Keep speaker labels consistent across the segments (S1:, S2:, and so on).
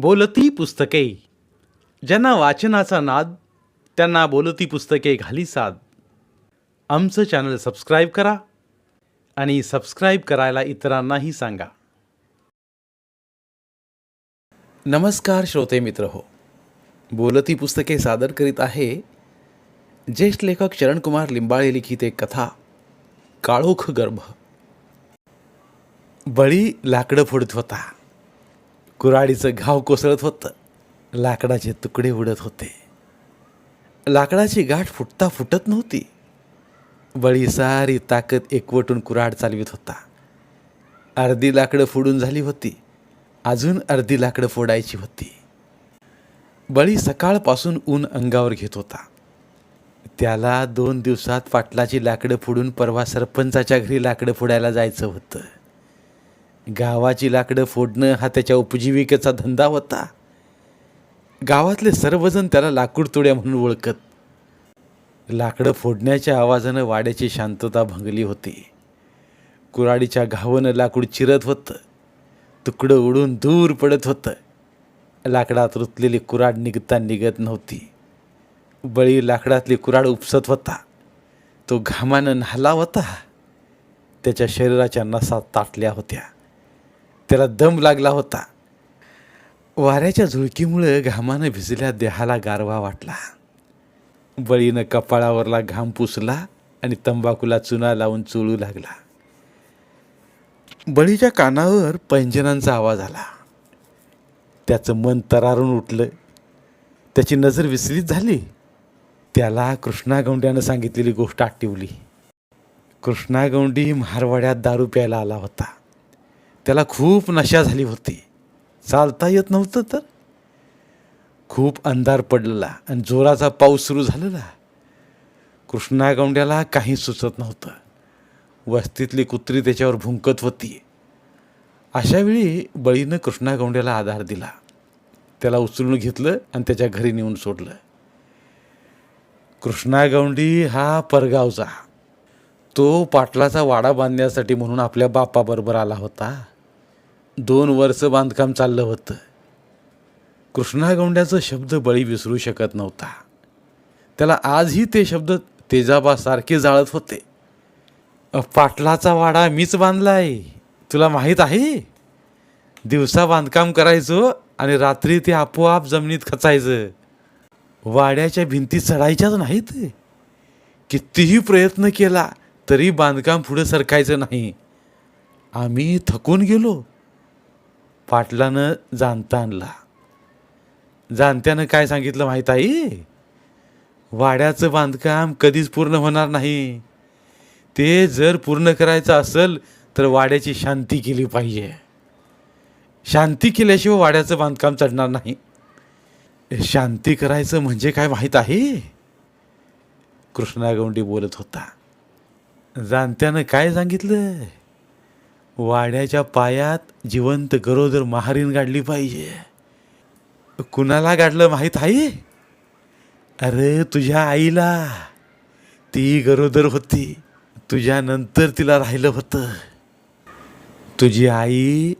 S1: बोलती पुस्तके. ज्यांना वाचनाचा नाद त्यांना बोलती पुस्तके घाली साद. आमचं चॅनल सबस्क्राईब करा आणि सबस्क्राईब करायला इतरांनाही सांगा. नमस्कार श्रोते मित्र हो. बोलती पुस्तके सादर करीत आहे ज्येष्ठ लेखक चरणकुमार लिंबाळे लिखित एक कथा काळोख गर्भ. बळी लाकडं फोडत होता. कुऱ्हाडीचं घाव कोसळत होतं. लाकडाचे तुकडे उडत होते. लाकडाची गाठ फुटता फुटत नव्हती. बळी सारी ताकद एकवटून कुऱ्हाड चालवित होता. अर्धी लाकडं फोडून झाली होती. अजून अर्धी लाकडं फोडायची होती. बळी सकाळपासून ऊन अंगावर घेत होता. त्याला दोन दिवसात पाटलाची लाकडं फोडून परवा सरपंचाच्या घरी लाकडं फोडायला जायचं होतं. गावाची लाकडं फोडणं हा त्याच्या उपजीविकेचा धंदा होता. गावातले सर्वजण त्याला लाकूड तोड्या म्हणून ओळखत. लाकडं फोडण्याच्या आवाजानं वाड्याची शांतता भंगली होती. कुऱ्हाडीच्या घावानं लाकूड चिरत होतं. तुकडं उडून दूर पडत होतं. लाकडात रुतलेली कुराड निघता निघत नव्हती. बळी लाकडातली कुऱ्हाड उपसत होता. तो घामानं न्हाला होता. त्याच्या शरीराच्या नसा ताटल्या होत्या. त्याला दम लागला होता. वाऱ्याच्या झुळकीमुळं घामानं भिजल्या देहाला गारवा वाटला. बळीनं कपाळावरला घाम पुसला आणि तंबाखूला चुना लावून चोळू लागला. बळीच्या कानावर पैंजनांचा आवाज आला. त्याचं मन तरारून उठलं. त्याची नजर विचलित झाली. त्याला कृष्णागौंड्यानं सांगितलेली गोष्ट आठवली. कृष्णागौंडी मारवाड्यात दारू प्यायला आला होता. त्याला खूप नशा झाली होती. चालता येत नव्हतं तर? खूप अंधार पडलेला आणि जोराचा पाऊस सुरू झालेला. कृष्णागौंड्याला काही सुचत नव्हतं. वस्तीतली कुत्री त्याच्यावर भुंकत होती. अशावेळी बळीनं कृष्णागौंड्याला आधार दिला. त्याला उचलून घेतलं आणि त्याच्या घरी नेऊन सोडलं. कृष्णागौंडी हा परगावचा. तो पाटलाचा वाडा बांधण्यासाठी म्हणून आपल्या बापाबरोबर आला होता. दोन वर्ष बांधकाम चाललं होतं. कृष्णागोंड्याचं शब्द बळी विसरू शकत नव्हता. त्याला आजही ते शब्द तेजाबासारखे जाळत होते. पाटलाचा वाडा मीच बांधलाय. तुला माहीत आहे? दिवसा बांधकाम करायचो आणि रात्री ते आपोआप जमिनीत खचायचं. वाड्याच्या भिंती चढायच्याच नाहीत. कितीही प्रयत्न केला तरी बांधकाम पुढं सरकायचं नाही. आम्ही थकून गेलो. पाटलानं जाणता आणला. जाणत्यानं काय सांगितलं माहीत आहे? वाड्याचं बांधकाम कधीच पूर्ण होणार नाही. ते जर पूर्ण करायचं असेल तर वाड्याची शांती केली पाहिजे. शांती केल्याशिवाय वाड्याचं बांधकाम चढणार नाही. शांती करायचं म्हणजे काय माहीत आहे? कृष्णागौंडी बोलत होता. जाणत्यानं काय सांगितलं? वाड्याच्या पायात जिवंत गरोदर महारीन गाडली पाहिजे. कुणाला गाडलं माहीत आहे? अरे तुझ्या आईला. ती गरोदर होती. तुझ्यानंतर तिला राहिलं होतं. तुझी आई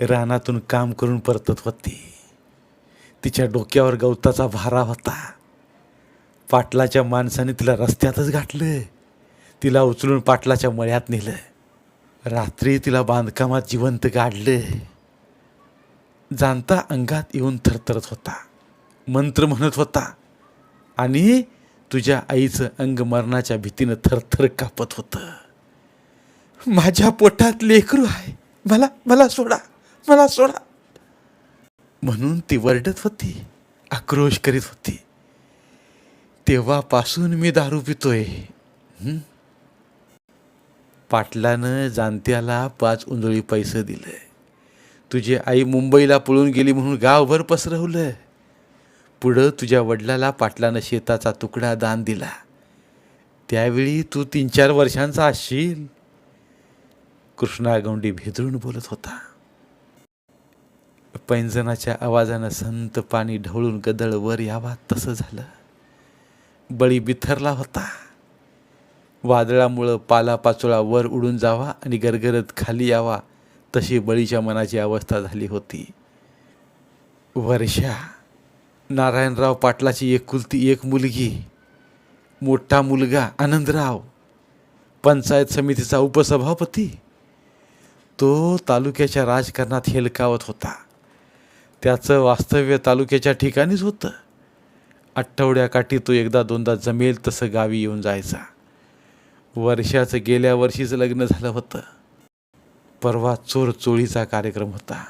S1: रानातून काम करून परतत होती. तिच्या डोक्यावर गवताचा भारा होता. पाटलाच्या माणसाने तिला रस्त्यातच गाठलं तिला उचलून पाटलाच्या मळ्यात नेलं. रात्री तिला बांधकामात जिवंत गाडलं. जाणता अंगात येऊन थरथरत होता. मंत्र म्हणत होता आणि तुझ्या आईचं अंग मरणाच्या भीतीनं थरथर कापत होतं. माझ्या पोटात लेकरू आहे. मला मला सोडा मला सोडा. म्हणून ती वरडत होती आक्रोश करीत होती. तेव्हापासून मी दारू पितोय. हं? पाटलानं जाणत्याला पाच उंजळी पैसे दिले. तुझी आई मुंबईला पळून गेली म्हणून गावभर पसरवलं. पुढं तुझ्या वडिलाला पाटलानं शेताचा तुकडा दान दिला. त्यावेळी तू तीन चार वर्षांचा असशील. कृष्णागौंडी भेदळून बोलत होता. पैंजनाच्या आवाजानं संत पाणी ढवळून गदळ वर यावा तसं झालं. बळी बिथरला होता. वादळामुळं पालापाचोळा वर उडून जावा आणि गरगरत खाली यावा तशी बळीच्या मनाची अवस्था झाली होती. वर्षा नारायणराव पाटलाची एकुलती एक मुलगी मोठा मुलगा आनंदराव पंचायत समितीचा उपसभापती. तो तालुक्याच्या राजकारणात हेलकावत होता. त्याचं वास्तव्य तालुक्याच्या ठिकाणीच होतं. आठवड्याकाठी तो एकदा दोनदा जमेल तसं गावी येऊन जायचा. वर्षाचं गेल्या वर्षीचं लग्न झालं होतं. परवा चोर चोळीचा कार्यक्रम होता.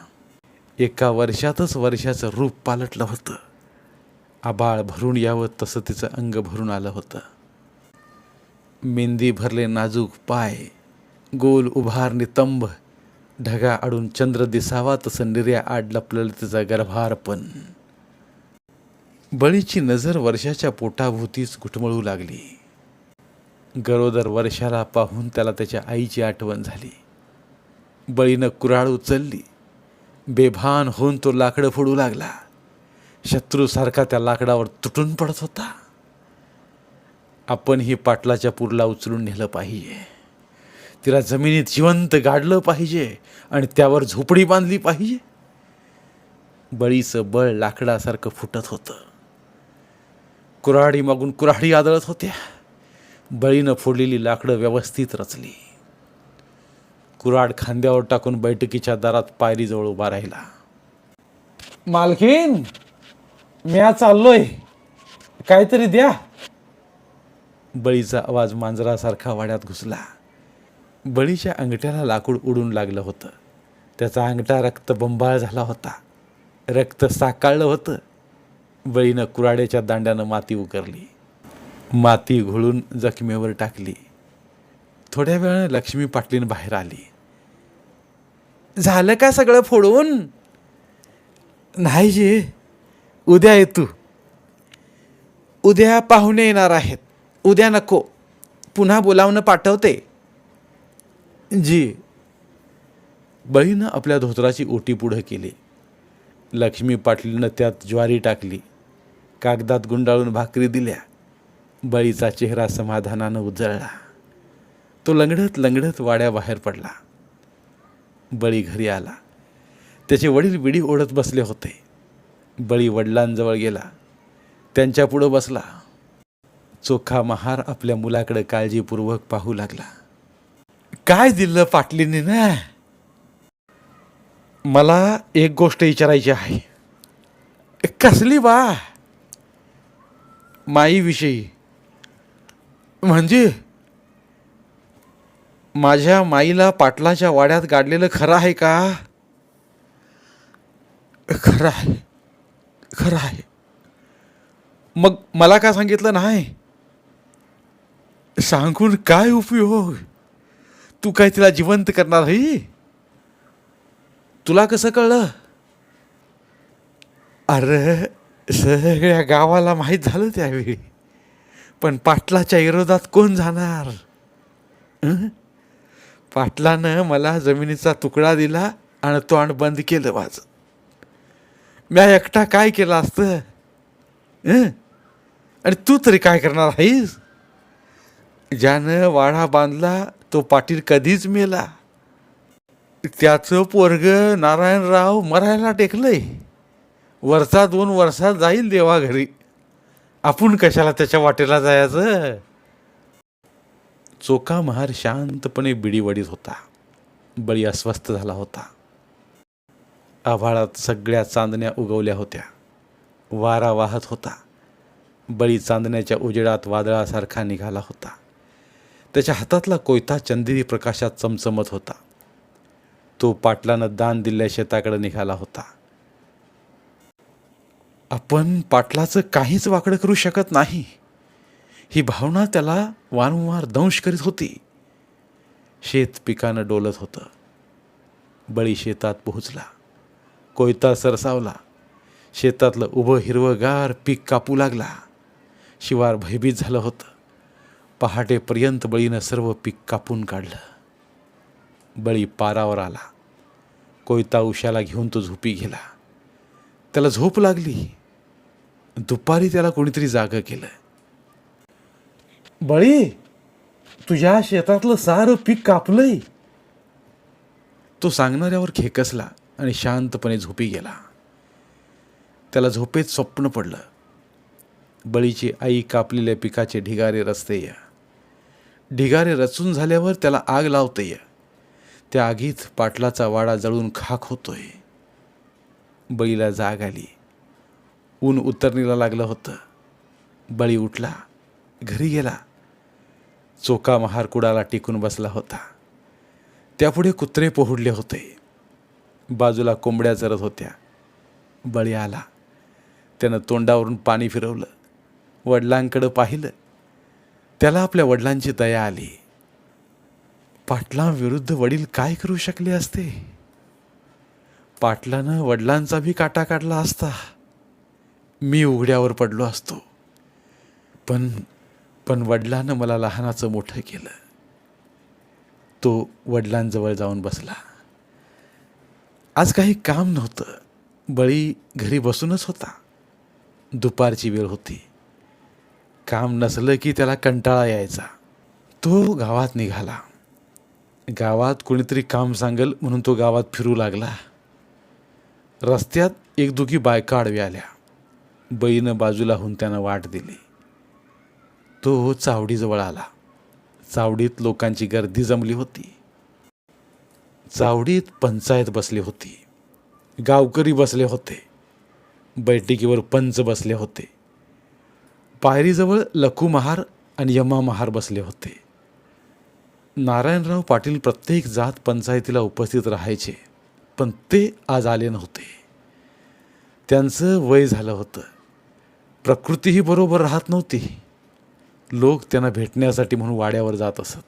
S1: एका वर्षातच वर्षाचं रूप पालटलं होतं. आबाळ भरून यावं तसं तिचं अंग भरून आलं होतं. मेंदी भरले नाजूक पाय गोल उभार नितंब ढगा आडून चंद्र दिसावा तसं निर्या आड लपलेलं तिचा गर्भारपण बळीची नजर वर्षाच्या पोटाभोवतीच घुटमळू लागली. गरोदर वर्षाला पाहून त्याला त्याच्या आईची आठवण झाली. बळीनं कुऱ्हाड उचलली. बेभान होऊन तो लाकडं फोडू लागला. शत्रूसारखा त्या लाकडावर तुटून पडत होता. आपण ही पाटलाच्या पुरला उचलून नेलं पाहिजे. तिला जमिनीत जिवंत गाडलं पाहिजे आणि त्यावर झोपडी बांधली पाहिजे. बळीचं बळ लाकडासारखं फुटत होतं. कुऱ्हाडी मागून कुऱ्हाडी आदळत होत्या. बळीनं फोडलेली लाकडं व्यवस्थित रचली. कुऱ्हाड खांद्यावर टाकून बैठकीच्या दारात पायरीजवळ उभा राहिला. मालकीन मी चाललोय. काहीतरी द्या. बळीचा आवाज मांजरासारखा वाड्यात घुसला. बळीच्या अंगठ्याला लाकूड उडून लागलं होतं. त्याचा अंगठा रक्तबंबाळ झाला होता. रक्त साकाळलं होतं. बळीनं कुराड्याच्या दांड्यानं माती उकरली. माती घोळून जखमेवर टाकली. थोड्या वेळानं लक्ष्मी पाटलीन बाहेर आली. झालं का सगळं फोडून? नाही जे उद्या ये तू उद्या पाहुणे येणार आहेत. उद्या नको. पुन्हा बोलावणं पाठवते. जी. बळीनं आपल्या धोतराची ओटी पुढं केली. लक्ष्मी पाटलीनं त्यात ज्वारी टाकली. कागदात गुंडाळून भाकरी दिल्या. बळीचा चेहरा समाधानानं उजळला. तो लंगडत लंगडत वाड्याबाहेर पडला. बळी घरी आला. त्याचे वडील बिडी ओढत बसले होते. बळी वडिलांजवळ गेला. त्यांच्यापुढं बसला. चोखा महार आपल्या मुलाकडे काळजीपूर्वक पाहू लागला. काय दिलं पाटलीने ना? मला एक गोष्ट विचारायची आहे. कसली बा? माईविषयी. म्हणजे? माझ्या माईला पाटलाच्या वाड्यात गाडलेलं खरं आहे का? खरं आहे. खरं आहे. मग मला का सांगितलं नाही? सांगून काय उपयोग? तू काय तिला जिवंत करणार आहे? तुला कसं कळलं? अरे सगळ्या गावाला माहीत झालं त्यावेळी. पण पाटलाच्या विरोधात कोण जाणार? पाटलानं मला जमिनीचा तुकडा दिला आणि तोंड बंद केलं माझं. म्या एकटा काय केलं असतं? आणि तू तरी काय करणार आहेस? ज्यानं वाडा बांधला तो पाटील कधीच मेला. त्याचं पोरग नारायणराव मरायला टेकलंय. वरचा दोन वर्षात जाईल देवा घरी आपण कशाला त्याच्या वाटेला जायचं? चोका महार शांतपणे बिडी वडीत होता. बळी अस्वस्थ झाला होता. आभाळात सगळ्या चांदण्या उगवल्या होत्या. वारा वाहत होता. बळी चांदण्याच्या उजेडात वादळासारखा निघाला होता. त्याच्या हातातला कोयता चंदेरी प्रकाशात चमचमत होता. तो पाटलानं दान दिलेल्या शेताकडे निघाला होता. आपण पाटलाचं काहीच वाकडं करू शकत नाही. ही भावना त्याला वारंवार दंश करीत होती. शेत पिकानं डोलत होतं. बळी शेतात पोहोचला. कोयता सरसावला. शेतातलं उभं हिरवंगार पीक कापू लागला. शिवार भयभीत झालं होतं. पहाटेपर्यंत बळीनं सर्व पीक कापून काढलं. बळी पारावर आला. कोयता उशाला घेऊन तो झोपी गेला. त्याला झोप लागली. दुपारी त्याला कोणीतरी जागं केलं बळी तुझ्या शेतातलं सारं पीक कापलंय. तो सांगणाऱ्यावर खेकसला आणि शांतपणे झोपी गेला. त्याला झोपेत स्वप्न पडलं. बळीची आई कापलेल्या पिकाचे ढिगारे रचते या. ढिगारे रचून झाल्यावर त्याला आग लावते या. त्या आगीत पाटलाचा वाडा जळून खाक होतोय. बळीला जाग आली. ऊन उतरणीला लागलं होतं. बळी उठला घरी गेला. चोका महार कुडाला टिकून बसला होता. त्यापुढे कुत्रे पोहुडले होते. बाजूला कोंबड्या चरत होत्या. बळी आला. त्यानं तोंडावरून पाणी फिरवलं. वडिलांकडं पाहिलं. त्याला आपल्या वडिलांची दया आली. पाटलांविरुद्ध वडील काय करू शकले असते? पाटलानं वडिलांचा बी काटा काढला असता. मी उघड्यावर पडलो असतो. पण पण वडिलानं मला लहानाचं मोठं केलं. तो वडिलांजवळ जाऊन बसला. आज काही काम नव्हतं. बळी घरी बसूनच होता. दुपारची वेळ होती. काम नसलं की त्याला कंटाळा यायचा. तो गावात निघाला. गावात कोणीतरी काम सांगेल म्हणून तो गावात फिरू लागला. रस्त्यात एक दुखी बायका आडव्या आल्या. बईनं बाजूला होऊन त्यानं वाट दिली. तो चावडीजवळ आला. चावडीत लोकांची गर्दी जमली होती. चावडीत पंचायत बसली होती. गावकरी बसले होते. बैठकीवर पंच बसले होते. पायरीजवळ लखुमहार आणि यमा महार बसले होते. नारायणराव पाटील प्रत्येक जात पंचायतीला उपस्थित राहायचे पण ते आज आले नव्हते. त्यांचं वय झालं होतं. प्रकृतीही बरोबर राहत नव्हती. लोक त्यांना भेटण्यासाठी म्हणून वाड्यावर जात असत.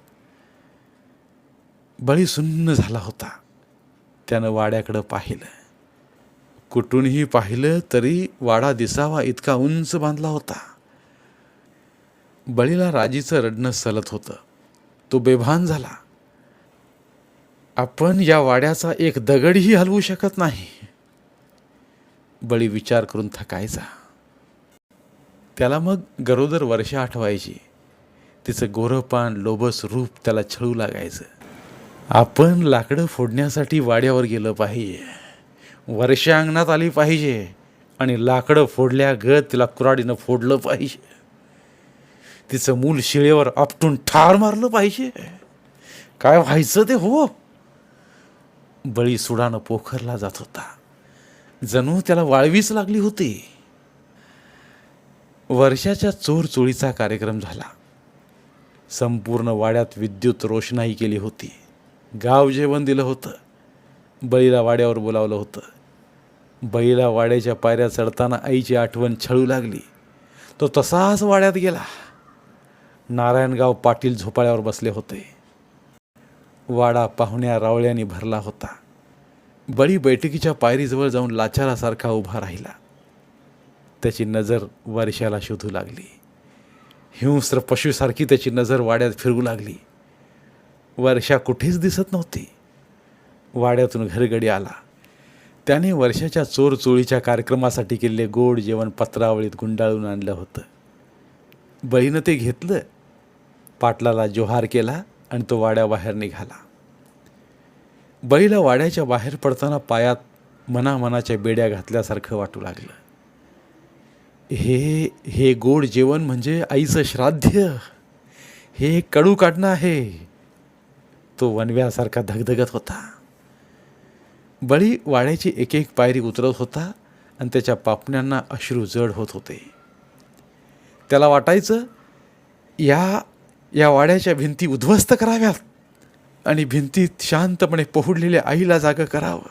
S1: बळी सुन्न झाला होता. त्यानं वाड्याकडं पाहिलं. कुठूनही पाहिलं तरी वाडा दिसावा इतका उंच बांधला होता. बळीला राजीचं रडणं सलत होतं. तो बेभान झाला. आपण या वाड्याचा एक दगडही हलवू शकत नाही. बळी विचार करून थकायचा. त्याला मग गरोदर वर्षा आठवायची. तिचं गोरपान लोबस रूप त्याला छळू लागायचं. आपण लाकडं फोडण्यासाठी वाड्यावर गेलं पाहिजे. वर्षा अंगणात आली पाहिजे आणि लाकडं फोडल्या गत तिला कुराडीनं फोडलं पाहिजे. तिचं मूल शिळेवर आपटून ठार मारलं पाहिजे. काय व्हायचं ते हो? बळी सुडानं पोखरला जात होता. जणू त्याला वाळवीच लागली होती. वर्षाच्या चोरचोळीचा कार्यक्रम झाला. संपूर्ण वाड्यात विद्युत रोषणाई केली होती. गाव जेवण दिलं होतं. बळीला वाड्यावर बोलावलं होतं. बळीला वाड्याच्या पायऱ्या चढताना आईची आठवण छळू लागली. तो तसाच वाड्यात गेला. नारायणगाव पाटील झोपाळ्यावर बसले होते. वाडा पाहुण्या रावळ्यांनी भरला होता. बळी बैठकीच्या पायरीजवळ जाऊन लाचारासारखा उभा राहिला. त्याची नजर वर्षाला शोधू लागली. हिंस्र पशुसारखी त्याची नजर वाड्यात फिरू लागली. वर्षा कुठेच दिसत नव्हती. वाड्यातून घरगडी आला. त्याने वर्षाच्या चोर चोळीच्या कार्यक्रमासाठी केलेले गोड जेवण पत्रावळीत गुंडाळून आणलं होतं. बळीनं ते घेतलं. पाटलाला जोहार केला आणि तो वाड्याबाहेर निघाला. बळीला वाड्याच्या बाहेर पडताना पायात मनामनाच्या बेड्या घातल्यासारखं वाटू लागलं. हे हे गोड जेवण म्हणजे आईचं श्राद्ध. हे कडू काढणं आहे. तो वनव्यासारखा धगधगत होता. बळी वाड्याची एक एक पायरी उतरत होता आणि त्याच्या पापण्यांना अश्रू जड होत होते. त्याला वाटायचं या या वाड्याच्या भिंती उद्ध्वस्त कराव्यात आणि भिंतीत शांतपणे पोहडलेल्या आईला जागं करावं.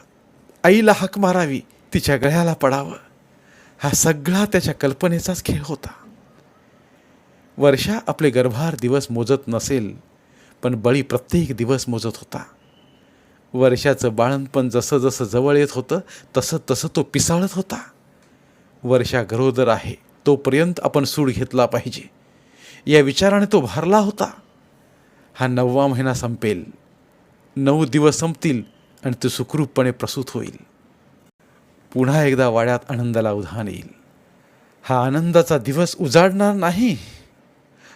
S1: आईला हाक मारावी तिच्या गळ्याला पडावं. हा सगळा त्याच्या कल्पनेचाच खेळ होता. वर्षा आपले गर्भार दिवस मोजत नसेल पण बळी प्रत्येक दिवस मोजत होता. वर्षाचं बाळणपण जसं जसं जवळ येत होतं तसं तसं तो पिसाळत होता. वर्षा गरोदर आहे तोपर्यंत आपण सूड घेतला पाहिजे. या विचाराने तो भरला होता. हा नववा महिना संपेल. नऊ दिवस संपतील आणि तो सुखरूपपणे प्रसूत होईल. पुन्हा एकदा वाड्यात आनंदाला उधाण येईल. हा आनंदाचा दिवस उजाडणार नाही.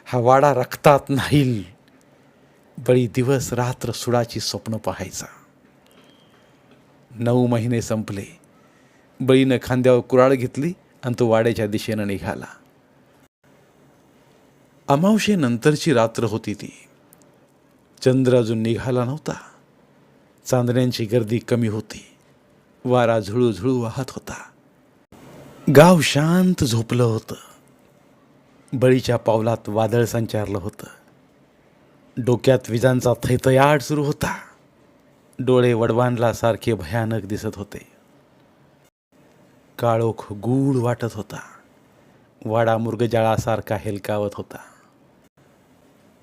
S1: हा वाडा रक्तात नाही बळी दिवस रात्र सुडाची स्वप्न पाहायचा. नऊ महिने संपले. बळीनं खांद्यावर कुराळ घेतली आणि तो वाड्याच्या दिशेनं निघाला. अमावशेनंतरची रात्र होती ती. चंद्र अजून निघाला नव्हता. चांदण्यांची गर्दी कमी होती. वारा झुळूझुळू वाहत होता. गाव शांत झोपलं होतं. बळीच्या पावलात वादळ संचारलं होतं. डोक्यात विजांचा थैतयाट सुरू होता. डोळे वडवांडला सारखे भयानक दिसत होते. काळोख गूढ वाटत होता. वाडा मृगजाळासारखा हेलकावत होता.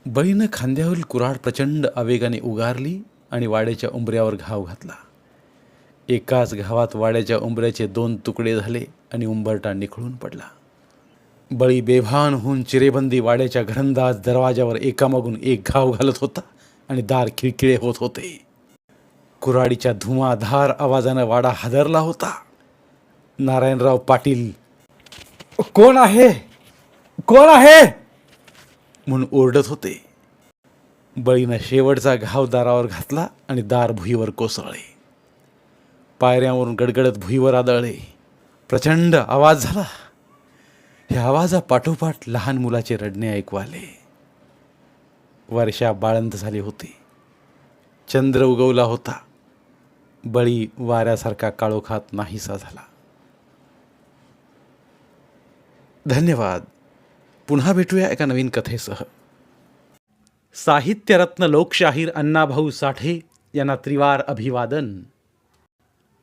S1: बळीनं खांद्यावरील कुऱ्हाड प्रचंड आवेगाने उगारली आणि वाड्याच्या उंबऱ्यावर घाव घातला. एकाच घावात वाड्याच्या उंबऱ्याचे दोन तुकडे झाले आणि उंबरटा निखळून पडला. बळी बेभान होऊन चिरेबंदी वाड्याच्या घरंदाज दरवाजावर एकामागून एक घाव घालत होता आणि दार खिळखिळे होत होते. कुऱ्हाडीच्या धुमाधार आवाजानं वाडा हादरला होता. नारायणराव पाटील कोण आहे? कोण आहे? म्हणून ओरडत होते. बळीनं शेवटचा घाव दारावर घातला आणि दार भुईवर कोसळले. पायऱ्यावरून गडगडत भुईवर आदळले. प्रचंड आवाज झाला. या आवाजापाठोपाठ लहान मुलाचे रडणे ऐकू आले. वर्षा बाळंत झाली होती. चंद्र उगवला होता. बळी वाऱ्यासारखा काळोखात नाहीसा झाला. धन्यवाद. पुन्हा भेटूया एका नवीन कथेसह. साहित्यरत्न लोकशाहीर अण्णाभाऊ साठे यांना त्रिवार अभिवादन.